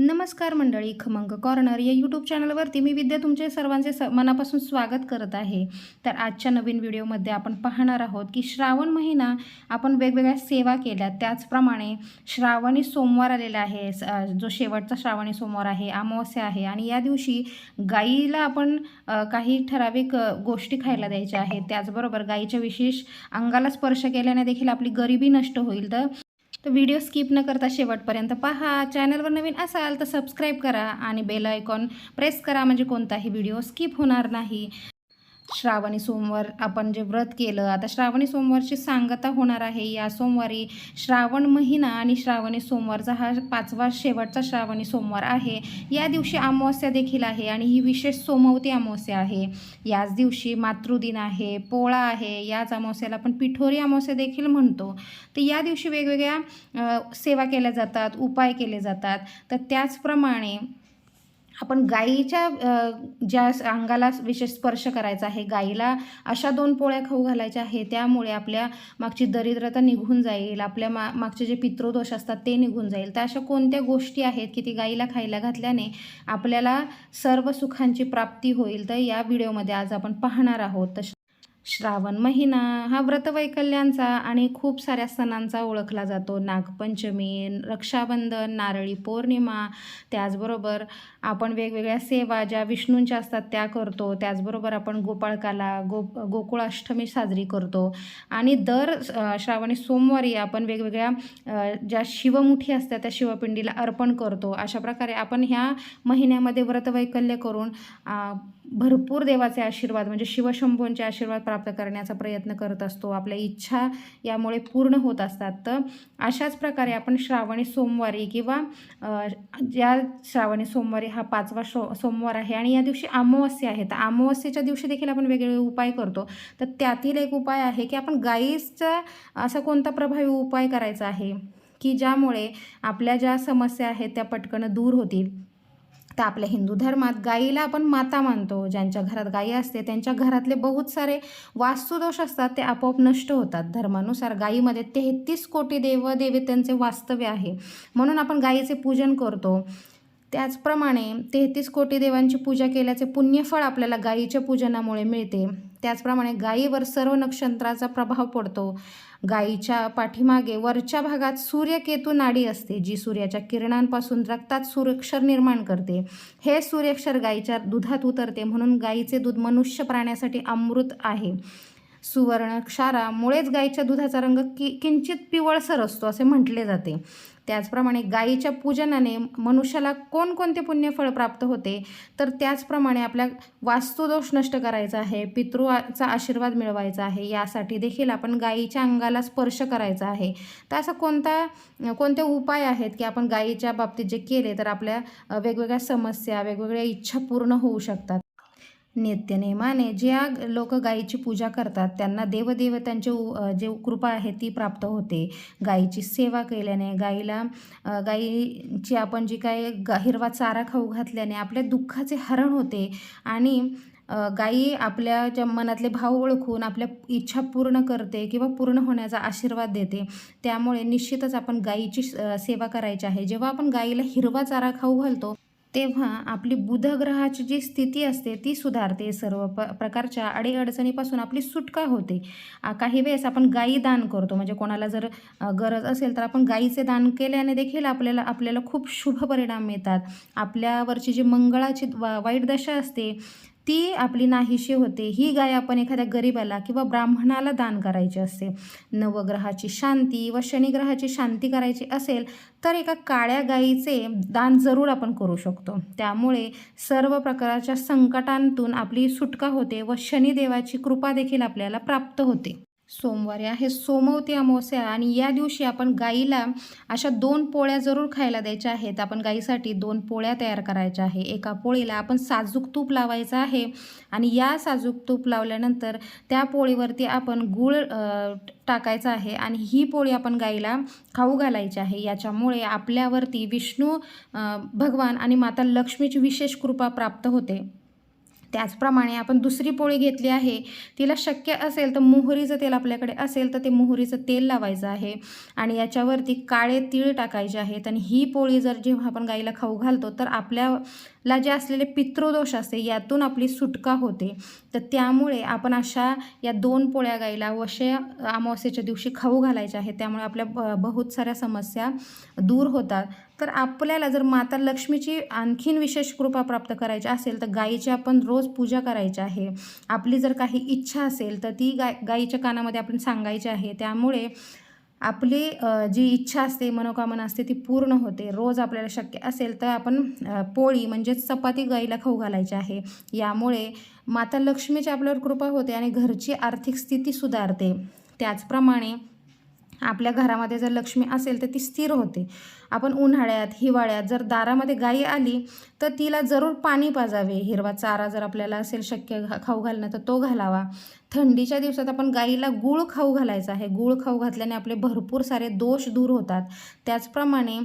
नमस्कार मंडळी खमंग कॉर्नर या यूट्यूब चॅनलवरती मी विद्या तुमचे सर्वांचे स मनापासून स्वागत करत आहे. तर आजच्या नवीन व्हिडिओमध्ये आपण पाहणार आहोत की श्रावण महिना आपण वेगवेगळ्या सेवा केल्या. त्याचप्रमाणे श्रावणी सोमवार आलेला आहे. स- जो शेवटचा श्रावणी सोमवार आहे अमावस्या आहे आणि या दिवशी गाईला आपण काही ठराविक गोष्टी खायला द्यायच्या आहेत. त्याचबरोबर गाईच्या विशेष अंगाला स्पर्श केल्याने देखील आपली गरिबी नष्ट होईल. तर तर व्हिडिओ स्किप न करता शेवटपर्यंत पहा. चॅनलवर नवीन असाल तर सबस्क्राईब करा आणि बेल आयकॉन प्रेस करा म्हणजे कोणताही व्हिडिओ स्किप होणार नाही. श्रावणी सोमवार आपण जे व्रत केलं आता श्रावणी सोमवारची सांगता होणार आहे. या सोमवारी श्रावण महिना आणि श्रावणी सोमवारचा हा पाचवा शेवटचा श्रावणी सोमवार आहे. या दिवशी अमावस्या देखील आहे आणि ही विशेष सोमवती अमावस्या आहे. याच दिवशी मातृदिन आहे पोळा आहे याच अमावस्याला आपण पिठोरी अमावस्या देखील म्हणतो. तर या दिवशी वेगवेगळ्या सेवा केल्या जातात उपाय केले जातात. तर त्याचप्रमाणे आपण गाईच्या ज्या अंगाला विशेष स्पर्श करायचा आहे गाईला अशा दोन पोळ्या खाऊ घालायच्या आहे त्यामुळे आपल्या मागची दरिद्रता निघून जाईल आपल्या मा मागचे जे पितृदोष असतात ते निघून जाईल. तर अशा कोणत्या गोष्टी आहेत की ती गाईला खायला घातल्याने आपल्याला सर्व सुखांची प्राप्ती होईल? तर या व्हिडिओमध्ये आज आपण पाहणार आहोत. तश श्रावण महिना हा व्रतवैकल्यांचा आणि खूप साऱ्या सणांचा ओळखला जातो. नागपंचमी रक्षाबंधन नारळी पौर्णिमा त्याचबरोबर आपण वेगवेगळ्या सेवा ज्या विष्णूंच्या असतात त्या करतो. त्याचबरोबर आपण गोपाळकाला गो गोकुळाष्टमी साजरी करतो. आणि दर श्रावणी सोमवारी आपण वेगवेगळ्या ज्या शिवमुठी असतात त्या शिवपिंडीला अर्पण करतो. अशा प्रकारे आपण ह्या महिन्यामध्ये व्रतवैकल्य करून भरपूर देवाचे आशीर्वाद म्हणजे शिवशंभूंचे आशीर्वाद प्राप्त करण्याचा प्रयत्न करत असतो. आपल्या इच्छा यामुळे पूर्ण होत असतात. तर अशाच प्रकारे आपण श्रावणी सोमवारी किंवा ज्या श्रावणी सोमवारी हा पाचवा शो सोमवार आहे आणि या दिवशी अमावस्या आहे. तर अमावस्येच्या दिवशी देखील आपण वेगवेगळे उपाय करतो. तर त्यातील एक उपाय आहे की आपण गाईचा असा कोणता प्रभावी उपाय करायचा आहे की ज्यामुळे आपल्या ज्या समस्या आहेत त्या पटकन दूर होतील? तर आपल्या हिंदू धर्मात गाईला आपण माता मानतो. ज्यांच्या घरात गाई असते त्यांच्या घरातले बहुत सारे वास्तुदोष असतात ते आपोआप नष्ट होतात. धर्मानुसार गाईमध्ये तेहतीस कोटी देव देवतांचे वास्तव्य आहे. म्हणून आपण गाईचे पूजन करतो. त्याचप्रमाणे तेहतीस कोटी देवांची पूजा केल्याचे पुण्यफळ आपल्याला गायीच्या पूजनामुळे मिळते. त्याचप्रमाणे गायीवर सर्व नक्षत्राचा प्रभाव पडतो. गायीच्या पाठीमागे वरच्या भागात सूर्यकेतू नाडी असते जी सूर्याच्या किरणांपासून रक्तात सूर्यक्षर निर्माण करते. हे सूर्यक्षर गायीच्या दुधात उतरते म्हणून गायीचे दूध मनुष्य प्राण्यासाठी अमृत आहे. सुवर्ण क्षारामुळेच गाईच्या दुधाचा रंग कि किंचित पिवळसर असतो असे म्हटले जाते. त्याचप्रमाणे गाईच्या पूजनाने मनुष्याला कोणकोणते पुण्यफळ प्राप्त होते तर त्याचप्रमाणे आपल्या वास्तुदोष नष्ट करायचा आहे पितृचा आशीर्वाद मिळवायचा आहे यासाठी देखील आपण गाईच्या अंगाला स्पर्श करायचा आहे. तर असा कोणता कोणते उपाय आहेत की आपण गाईच्या बाबतीत जे केले तर आपल्या वेगवेगळ्या समस्या वेगवेगळ्या इच्छा पूर्ण होऊ शकतात. नित्यनेमाने ज्या लोक गायीची पूजा करतात त्यांना देवदेवतांचे उ- जे कृपा आहे ती प्राप्त होते. गायीची सेवा केल्याने गाईला गायीची गाईची आपण जी काय हिरवा चारा खाऊ घातल्याने आपल्या दुःखाचे हरण होते आणि गायी आपल्या ज्या मनातले भाव ओळखून आपल्या इच्छा पूर्ण करते किंवा पूर्ण होण्याचा आशीर्वाद देते. त्यामुळे निश्चितच आपण गायीची सेवा करायची आहे. जेव्हा आपण गायीला हिरवा चारा खाऊ घालतो तेव्हा आपली बुध ग्रहाची जी स्थिती असते ती सुधारते सर्व प प्रकारच्या अडीअडचणीपासून आपली सुटका होते. काही वेळेस आपण गायी दान करतो. म्हणजे कोणाला जर गरज असेल तर आपण गायीचे दान केल्याने देखील आपल्याला आपल्याला खूप शुभ परिणाम मिळतात. आपल्यावरची जी मंगळाची वा वाईट दशा असते ती आपली नाहीशी होते. ही गाय आपण एखाद्या गरीबाला किंवा ब्राह्मणाला दान करायची असते. नवग्रहाची शांती व शनिग्रहाची शांती करायची असेल तर एका काळ्या गायीचे दान जरूर आपण करू शकतो. त्यामुळे सर्व प्रकारच्या संकटांतून आपली सुटका होते व शनिदेवाची कृपा देखील आपल्याला प्राप्त होते. सोमवारी आहे. सोमवती अमावस्या आणि या दिवशी आपण गाईला अशा दोन पोळ्या जरूर खायला द्यायच्या आहेत. आपण गाईसाठी दोन पोळ्या तयार करायच्या आहे. एका पोळीला आपण साजूक तूप लावायचं आहे आणि या साजूक तूप लावल्यानंतर त्या पोळीवरती आपण गूळ टाकायचं टाकायचा आहे आणि ही पोळी आपण गाईला खाऊ घालायची आहे. याच्यामुळे आपल्यावरती विष्णू भगवान आणि माता लक्ष्मीची विशेष कृपा प्राप्त होते. त्याचप्रमाणे आपण दुसरी पोळी घेतली आहे तिला शक्य असेल तर मोहरीचं तेल आपल्याकडे असेल तर ते मोहरीचं तेल लावायचं आहे. आणि याच्यावरती काळे तीळ टाकायचे आहेत आणि ही पोळी जर जेव्हा आपण गाईला खाऊ घालतो तर आपल्याला जे असलेले पितृदोष असते यातून आपली सुटका होते. तर त्यामुळे आपण अशा या दोन पोळ्या गाईला वशे अमावस्येच्या दिवशी खाऊ घालायच्या आहेत. त्यामुळे आपल्या ब बहुत साऱ्या समस्या दूर होतात. तर आपल्याला जर माता लक्ष्मीची आणखीन विशेष कृपा प्राप्त करायची असेल तर गाईची आपण रोज पूजा करायची आहे. आपली जर काही इच्छा असेल तर ती गाय गाईच्या कानामध्ये आपण सांगायची आहे. त्यामुळे आपली जी इच्छा असते मनोकामना असते ती पूर्ण होते. रोज आपल्याला शक्य असेल तर आपण पोळी म्हणजेच चपाती गाईला खाऊ घालायची आहे. यामुळे माता लक्ष्मीची आपल्यावर कृपा होते आणि घरची आर्थिक स्थिती सुधारते. त्याचप्रमाणे आपल्या घरामध्ये जर लक्ष्मी असेल तर ती स्थिर होते. आपण उन्हाळ्यात हिवाळ्यात जर दारामध्ये गाई आली तर तिला जरूर पाणी पाजावे. हिरवा चारा जर आपल्याला असेल शक्य घा खाऊ घालणं तर तो घालावा. थंडीच्या दिवसात आपण गाईला गूळ खाऊ घालायचा आहे. गूळ खाऊ घातल्याने आपले भरपूर सारे दोष दूर होतात. त्याचप्रमाणे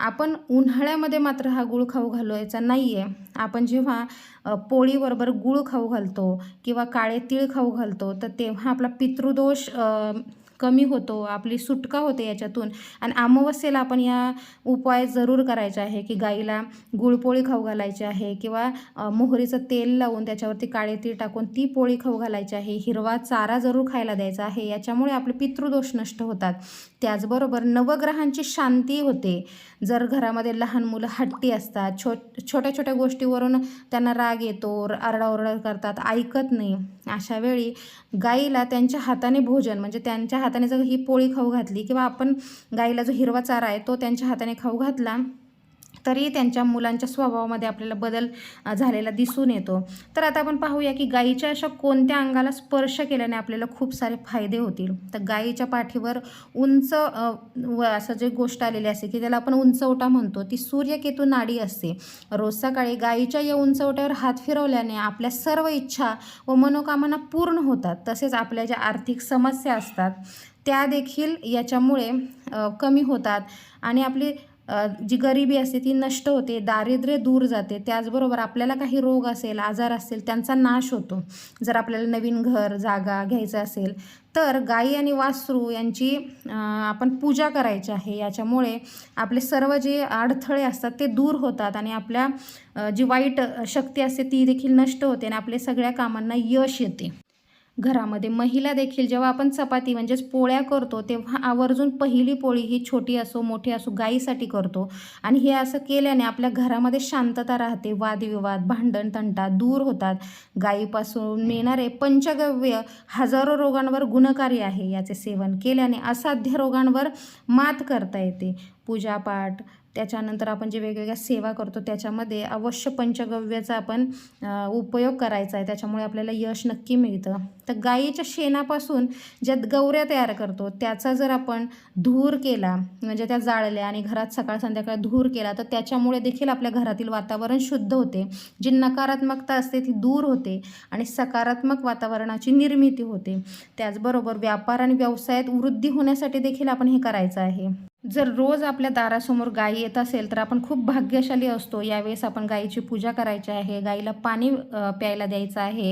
आपण उन्हाळ्यामध्ये मात्र हा गूळ खाऊ घालवायचा नाही आहे आपण जेव्हा पोळीबरोबर गूळ खाऊ घालतो किंवा काळे तीळ खाऊ घालतो तर तेव्हा आपला पितृदोष कमी होतो आपली सुटका होते याच्यातून. आणि अमावस्येला आपण या उपाय जरूर करायचे आहे की गाईला गुळपोळी खाऊ घालायची आहे किंवा मोहरीचं तेल लावून त्याच्यावरती काळे तीळ टाकून ती पोळी खाऊ घालायची आहे. हिरवा चारा जरूर खायला द्यायचा आहे. याच्यामुळे आपले पितृदोष नष्ट होतात. त्याचबरोबर नवग्रहांची शांती होते. जर घरामध्ये लहान मुलं हट्टी असतात छो छोट्या छोट्या गोष्टीवरून त्यांना राग येतो आरडाओरडा करतात ऐकत नाही अशा वेळी गाईला त्यांच्या हाताने भोजन म्हणजे त्यांच्या हाताने जर ही पोळी खाऊ घातली किंवा आपण गाईला जो हिरवा चारा आहे तो त्यांच्या हाताने खाऊ घातला तरी त्यांच्या मुलांच्या स्वभावामध्ये आपल्याला बदल झालेला दिसून येतो. तर आता आपण पाहूया की गाईच्या अशा कोणत्या अंगाला स्पर्श केल्याने आपल्याला खूप सारे फायदे होतील. तर गाईच्या पाठीवर उंच व असं जे गोष्ट आलेली असते की त्याला आपण उंचवटा म्हणतो ती सूर्यकेतू नाडी असते. रोज सकाळी गाईच्या या उंचवट्यावर हात फिरवल्याने आपल्या सर्व इच्छा व मनोकामना पूर्ण होतात. तसेच आपल्या ज्या आर्थिक समस्या असतात त्या देखील याच्यामुळे कमी होतात. आणि आपली जी गरिबी असते ती नष्ट होते दारिद्र्य दूर जाते त्याचबरोबर आपल्याला काही रोग असेल आजार असेल त्यांचा नाश होतो. जर आपल्याला नवीन घर जागा घ्यायचं असेल तर गाई आणि वासरू यांची आपण पूजा करायची आहे. याच्यामुळे आपले सर्व जे अडथळे असतात ते दूर होतात आणि आपल्या जी वाईट शक्ती असते ती देखील नष्ट होते आणि आपल्या सगळ्या कामांना यश येते. घरामध्ये. महिला देखील जेव्हा आपण चपाती म्हणजेच पोळ्या करतो तेव्हा आवर्जून पहिली पोळी ही छोटी असो मोठी असो गाईसाठी करतो. आणि हे असं केल्याने आपल्या घरामध्ये शांतता राहते वादविवाद भांडण तंटा दूर होतात. गायीपासून मिळणारे पंचगव्य हजारो रोगांवर गुणकारी आहे याचे सेवन केल्याने असाध्य रोगांवर मात करता येते. पूजापाठ त्याच्यानंतर आपण जे वेगवेगळ्या सेवा करतो त्याच्यामध्ये अवश्य पंचगव्याचा आपण उपयोग करायचा आहे. त्याच्यामुळे आपल्याला यश नक्की मिळतं. तर गाईच्या शेणापासून ज्या गौऱ्या तयार करतो त्याचा जर आपण धूर केला म्हणजे त्या जाळल्या आणि घरात सकाळ संध्याकाळ धूर केला तर त्याच्यामुळे देखील आपल्या घरातील वातावरण शुद्ध होते. जी नकारात्मकता असते ती दूर होते आणि सकारात्मक वातावरणाची निर्मिती होते. त्याचबरोबर व्यापार आणि व्यवसायात वृद्धी होण्यासाठी देखील आपण हे करायचं आहे. जर रोज आपल्या दारासमोर गाई येत असेल तर आपण खूप भाग्यशाली असतो. यावेळेस आपण गाईची पूजा करायची आहे. गाईला पाणी प्यायला द्यायचं आहे.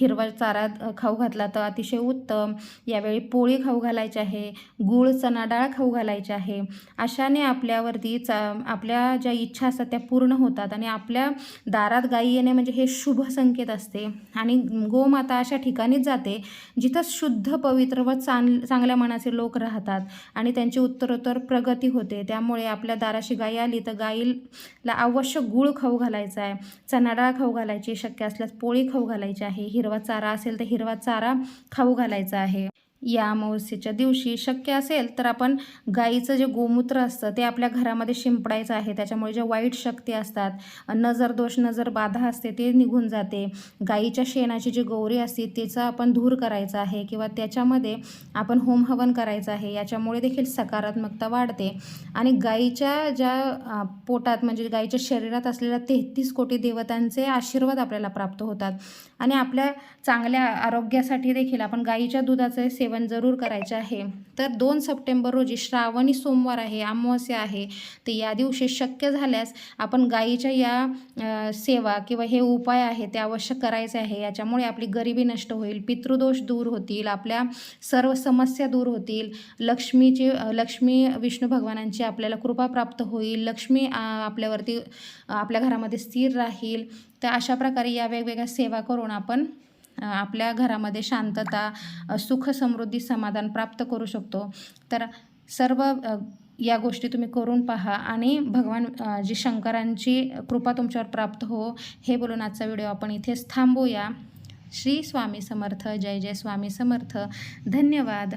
हिरवा चारा खाऊ घातला तर अतिशय उत्तम. यावेळी पोळी खाऊ घालायची आहे. गूळ चणा डाळ खाऊ घालायची आहे. अशाने आपल्यावरती चा आपल्या ज्या इच्छा असतात त्या पूर्ण होतात आणि आपल्या दारात गाई येणे म्हणजे हे शुभ संकेत असते. आणि गोमाता अशा ठिकाणीच जाते जिथं शुद्ध पवित्र व चांग चांगल्या मनाचे लोक राहतात. आणि त्यांची उत्तरोत्तर प्रगती होते. त्यामुळे आपल्या दाराशी गाई आली तर गाईला अवश्य गूळ खाऊ घालायचा आहे. चणा डाळ खाऊ घालायची शक्य असल्यास पोळी खाऊ घालायची आहे. हिरवा चारा असेल तर हिरवा चारा खाऊ घालायचा आहे. या अमावस्येच्या दिवशी शक्य असेल तर आपण गाईचं जे गोमूत्र असतं ते आपल्या घरामध्ये शिंपडायचं आहे. त्याच्यामुळे ज्या वाईट शक्ती असतात नजर दोष नजर बाधा असते ते निघून जाते. गाईच्या शेणाची जी गौरी असते त्याचा आपण धूर करायचा आहे किंवा त्याच्यामध्ये आपण होम हवन करायचं आहे याच्यामुळे देखील सकारात्मकता वाढते. आणि गाईच्या ज्या पोटात म्हणजे गाईच्या शरीरात असलेल्या तेहतीस कोटी देवतांचे आशीर्वाद आपल्याला प्राप्त होतात. आणि आपल्या चांगल्या आरोग्यासाठी देखील आपण गाईच्या दुधाचे सेवन सेवन जरूर करायचे आहे. तर दोन सप्टेंबर रोजी श्रावणी सोमवार आहे अमावस्या आहे. तर या दिवशी शक्य झाल्यास आपण गायीच्या या सेवा किंवा हे उपाय आहे ते अवश्य करायचे आहे. याच्यामुळे आपली गरिबी नष्ट होईल पितृदोष दूर होतील आपल्या सर्व समस्या दूर होतील. लक्ष्मीची लक्ष्मी विष्णू भगवानांची आपल्याला कृपा प्राप्त होईल. लक्ष्मी आपल्यावरती आपल्या घरामध्ये स्थिर राहील. तर अशा प्रकारे या वेगवेगळ्या सेवा करून आपण आपल्या घरामध्ये शांतता सुख समृद्धी समाधान प्राप्त करू शकतो. तर सर्व या गोष्टी तुम्ही करून पहा आणि भगवान जी शंकरांची कृपा तुमच्यावर प्राप्त हो हे बोलून आजचा व्हिडिओ आपण इथेच थांबूया. श्री स्वामी समर्थ जय जय स्वामी समर्थ. धन्यवाद.